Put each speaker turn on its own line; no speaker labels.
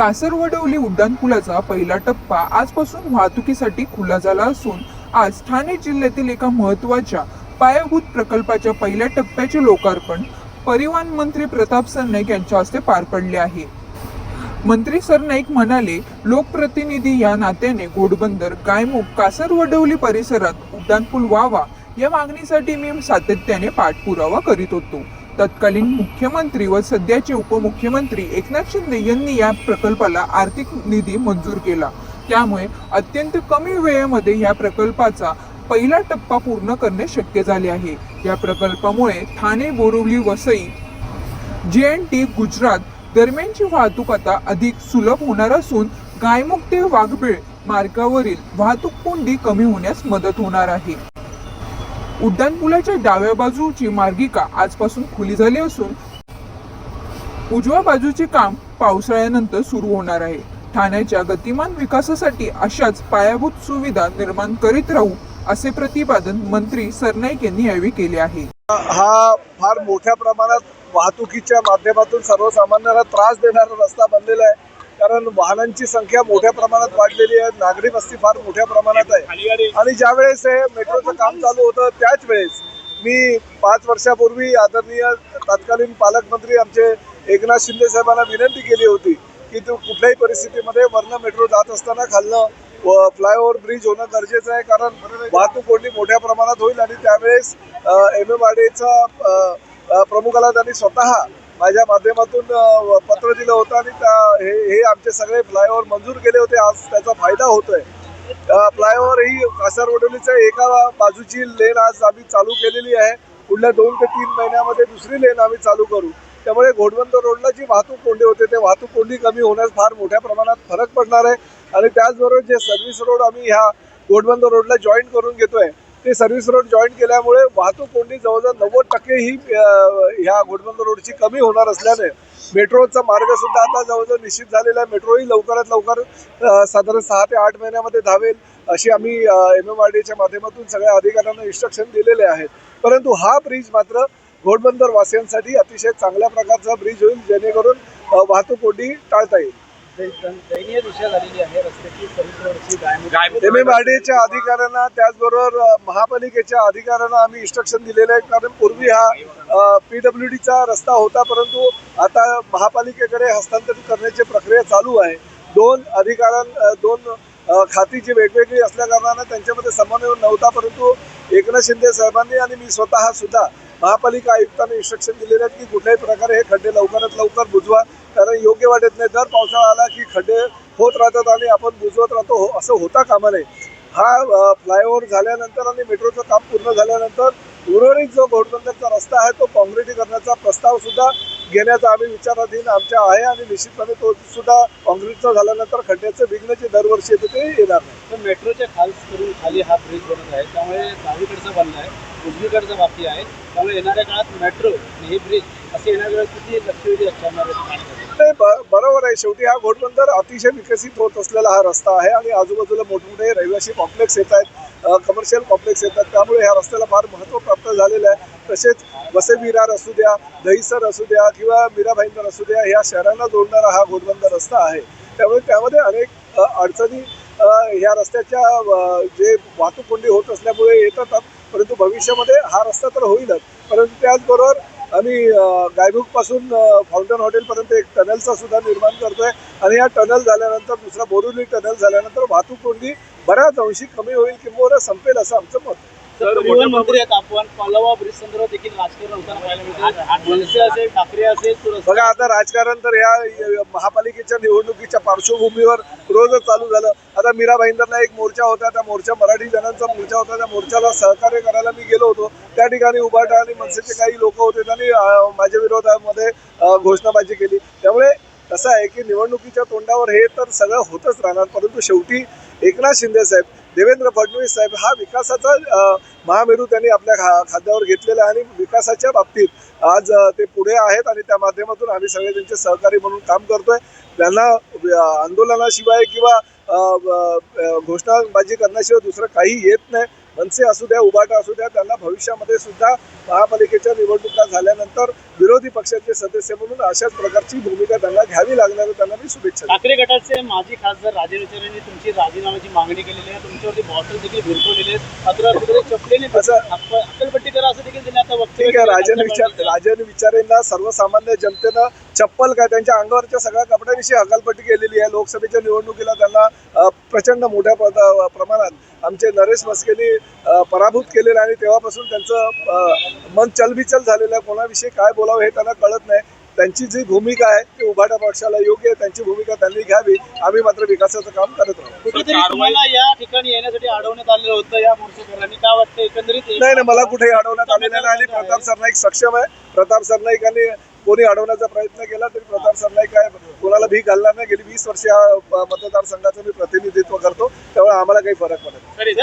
कासरवडवली उड्डाणपुलाचा पहिला टप्पा आजपासून वाहतुकीसाठी खुला झाला असून आज ठाणे जिल्ह्यातील एका महत्त्वाच्या पायाभूत प्रकल्पाच्या पहिल्या टप्प्याचे लोकार्पण परिवहन मंत्री प्रताप सरनाईक यांच्या हस्ते पार पडले आहे. मंत्री सरनाईक म्हणाले लोकप्रतिनिधी या नात्याने घोडबंदर गायमुख कासरवडवली परिसरात उड्डाणपूल व्हावा या मागणीसाठी मी सातत्याने पाठपुरावा करीत होतो. तत्कालीन मुख्यमंत्री व सध्याचे उपमुख्यमंत्री एकनाथ शिंदे यांनी या प्रकल्पाला आर्थिक निधी मंजूर केला. त्यामुळे अत्यंत कमी वेळेमध्ये या प्रकल्पाचा पहिला टप्पा पूर्ण करणे शक्य झाले आहे. या प्रकल्पामुळे ठाणे बोरिवली वसई जे एन टी गुजरात दरम्यानची वाहतूक आता अधिक सुलभ होणार असून गायमुख ते वाघबीळ मार्गावरील वाहतूक कोंडी कमी होण्यास मदत होणार आहे. उड्डाणपुलाच्या डाव्या बाजूची मार्गिका आजपासून खुली झाली असून उजव्या बाजूचे काम पावसाळ्यानंतर सुरू होणार आहे. ठाण्याच्या गतिमान विकासासाठी अशाच पायाभूत सुविधा निर्माण करीत राहू असे प्रतिपादन मंत्री सरनाईक यांनी यावेळी केले आहे.
हा फार मोठ्या प्रमाणात वाहतुकीच्या माध्यमातून सर्वसामान्यांना त्रास देणारा रस्ता बनलेला आहे. कारण वाहनांची संख्या मोठ्या प्रमाणात वाढलेली आहे. नागरी वस्ती फार मोठ्या प्रमाणात आहे. आणि ज्या वेळेस हे मेट्रोचं काम चालू होतं त्याच वेळेस मी पाच वर्षापूर्वी आदरणीय तत्कालीन पालकमंत्री आमचे एकनाथ शिंदे साहेबांना विनंती केली होती की तू कुठल्याही परिस्थितीमध्ये वरनं मेट्रो जात असताना खालनं व फ्लायओव्हर ब्रिज होणं गरजेचं आहे. कारण वाहतूक कोंडी मोठ्या प्रमाणात होईल आणि त्यावेळेस एम एम आर डीचा प्रमुखाला त्यांनी स्वतः माझ्या माध्यमातून पत्र दिलं होतं आणि त्या हे हे आमचे सगळे फ्लायओव्हर मंजूर केले होते. आज त्याचा फायदा होतोय. फ्लायओव्हर ही कासारवडोलीच्या एका बाजूची लेन आज आम्ही चालू केलेली आहे. पुढल्या दोन ते तीन महिन्यामध्ये दुसरी लेन आम्ही चालू करू. त्यामुळे घोडबंद रोडला जी वाहतूक कोंडी होते ते वाहतूक कोंडी कमी होण्यास फार मोठ्या प्रमाणात फरक पडणार आहे. आणि त्याचबरोबर जे सर्व्हिस रोड आम्ही ह्या घोडबंद रोडला जॉईन करून घेतोय ते सर्व्हिस रोड जॉईन केल्यामुळे वाहतूक कोंडी जवळजवळ नव्वद टक्के ही ह्या घोडबंदर रोडची कमी होणार असल्याने मेट्रोचा मार्ग सुद्धा आता जवळजवळ निश्चित झालेला आहे. मेट्रोही लवकरात लवकर साधारण सहा ते आठ महिन्यामध्ये धावेल अशी आम्ही एम एम आर डीच्या माध्यमातून सगळ्या अधिकाऱ्यांना इन्स्ट्रक्शन दिलेले आहेत. परंतु हा ब्रिज मात्र घोडबंदर वासियांसाठी अतिशय चांगल्या प्रकारचा ब्रिज होईल जेणेकरून वाहतूक कोंडी टाळता येईल.
दयनीय दिशा झालेली आहे. रस्त्याची सर्विस रोडची
एम एम आर डीच्या अधिकाऱ्यांना त्याचबरोबर महापालिकेच्या अधिकाऱ्यांना आम्ही इन्स्ट्रक्शन दिलेले आहे. कारण पूर्वी हा पी डब्ल्यू डीचा रस्ता होता परंतु आता महापालिकेकडे हस्तांतरित करण्याची प्रक्रिया चालू आहे. दोन अधिकाऱ्यां दोन खाती जी वेगवेगळी असल्या कारणानं त्यांच्यामध्ये समन्वय नव्हता परंतु एकनाथ शिंदे साहेबांनी आणि मी स्वतः सुद्धा महापालिका आयुक्तांनी इन्स्ट्रक्शन दिलेले आहेत की कुठल्याही प्रकारे हे खड्डे लवकरात लवकर बुजवा. कारण योग्य वाटत नाही. दर पावसाळा आला की खड्डे होत राहतात आणि आपण बुजवत राहतो. हो असं होता कामा नये. हा फ्लायओव्हर झाल्यानंतर आणि मेट्रोचं काम पूर्ण झाल्यानंतर उर्वरित जो घोडबंदरचा रस्ता आहे तो काँक्रिटीकरणाचा प्रस्ताव सुद्धा घेण्याचा आम्ही विचाराधीन आमच्या आहे आणि निश्चितपणे तो सुद्धा काँक्रीटचा झाल्यानंतर खड्ड्याचं विघ्न जे दरवर्षी येते ते येणार नाही.
तर मेट्रोच्या खाल करून खाली हा ब्रिज बनत आहे. त्यामुळे डावीकडचा बनला आहे उजवीकडचा बाकी आहे. त्यामुळे येणाऱ्या काळात मेट्रो आणि हे ब्रिज असे येणाऱ्या वेळेस किती आहे.
शेवटी हा घोडबंदर अतिशय विकसित होत असलेला हा रस्ता आहे आणि आजूबाजूला मोठमोठे रहिवासी कॉम्प्लेक्स येत आहेत. कमर्शियल कॉम्प्लेक्स येतात त्यामुळे ह्या रस्त्याला फार महत्त्व प्राप्त झालेलं आहे. तसेच वसे विरार असू द्या दहीसर असू द्या किंवा मीरा भाईंदर असू द्या ह्या शहरांना जोडणारा हा घोडबंदर रस्ता आहे. त्यामुळे त्यामध्ये अनेक अडचणी ह्या रस्त्याच्या जे वाहतूक कोंडी होत असल्यामुळे येतात परंतु भविष्यामध्ये हा रस्ता तर होईलच. परंतु त्याचबरोबर आम्ही गायमुखपासून फाउंटन हॉटेलपर्यंत एक टनलचा सुद्धा निर्माण करतोय आणि या टनल झाल्यानंतर दुसरा बोरिवली टनल झाल्यानंतर वाहतूक कोंडी बऱ्याच अंशी कमी होईल किंवा संपेल असं आमचं मत आहे.
परिवहन मंत्री आहेत आपण पल्लवा ब्रिज संदर्भात देखील राजकारण होताना पाहायला मिळतं मनसे असेल ठाकरे
बघा आता राजकारण तर ह्या य- महापालिकेच्या निवडणुकीच्या पार्श्वभूमीवर रोजच चालू झालं. आता मीरा भाईंदरला एक मोर्चा होता त्या मोर्चा मराठी जणांचा मोर्चा होता. त्या मोर्चाला सहकार्य करायला मी गेलो होतो. त्या ठिकाणी उभाटा आणि मनसेचे काही लोक होते त्यांनी माझ्या विरोधामध्ये घोषणाबाजी केली. त्यामुळे कसं आहे की निवडणुकीच्या तोंडावर हे तर सगळं होतच राहणार परंतु शेवटी एकनाथ शिंदे साहेब देवेंद्र फडणवीस साहेब हा विकासाचा महामेरू त्यांनी आपल्या खा खाद्यावर घेतलेला आहे आणि विकासाच्या बाबतीत आज ते पुढे आहेत आणि त्या माध्यमातून आम्ही सगळे त्यांचे सहकारी म्हणून काम करतोय. त्यांना आंदोलनाशिवाय किंवा घोषणाबाजी करण्याशिवाय दुसरं काही येत नाही. मनसे असू द्या उबाटा असू द्या त्यांना भविष्यामध्ये सुद्धा महापालिकेच्या निवडणुका झाल्यानंतर विरोधी पक्षाचे सदस्य म्हणून अशाच प्रकारची भूमिका त्यांना घ्यावी लागणार आहे. त्यांना मी शुभेच्छा.
ठाकरे गटाचे माजी खासदार राजे विचार यांनी तुमची राजीनाम्याची मागणी केलेली आहे तुमच्यावरती बॉटल देखील भिरकवलेले कुठेतरी चपलेने
असं-
अक्क- अक्कलपट्टी करा असं देखील त्यांनी आता वक्तव्य
आहे. राजन विचार राजन विचारेंना सर्वसामान्य जनतेनं चप्पल काय त्यांच्या अंगावरच्या सगळ्या कपड्यांविषयी हकालपट्टी केलेली आहे लोकसभेच्या निवडणुकीला त्यांना प्रचंड मोठ्या पद- प्रमाणात आमचे नरेश मस्केनी पराभूत केलेलं आणि तेव्हापासून त्यांचं मन चलबिचल झालेलं आहे. कोणाविषयी काय बोलावं हे त्यांना कळत नाही. त्यांची जी भूमिका आहे ती उभाटा पक्षाला योग्य आहे. त्यांची भूमिका त्यांनी घ्यावी. आम्ही मात्र विकासाचं काम करत राहू.
या ठिकाणी येण्यासाठी अडवण्यात आलेलं होतं या मोर्चेकरांनी. काय वाटतं एकंदरीत
नाही नाही मला कुठेही अडवण्यात आलेलं नाही. आणि प्रताप सरनाईक सक्षम आहे. प्रताप सरनाईकांनी कोणी अडवण्याचा प्रयत्न केला तरी प्रताप सरनाईक काय कोणाला भीक घालणार नाही. गेली वीस वर्ष या मतदारसंघाचं मी प्रतिनिधित्व करतो. त्यामुळे आम्हाला काही फरक पडत नाही.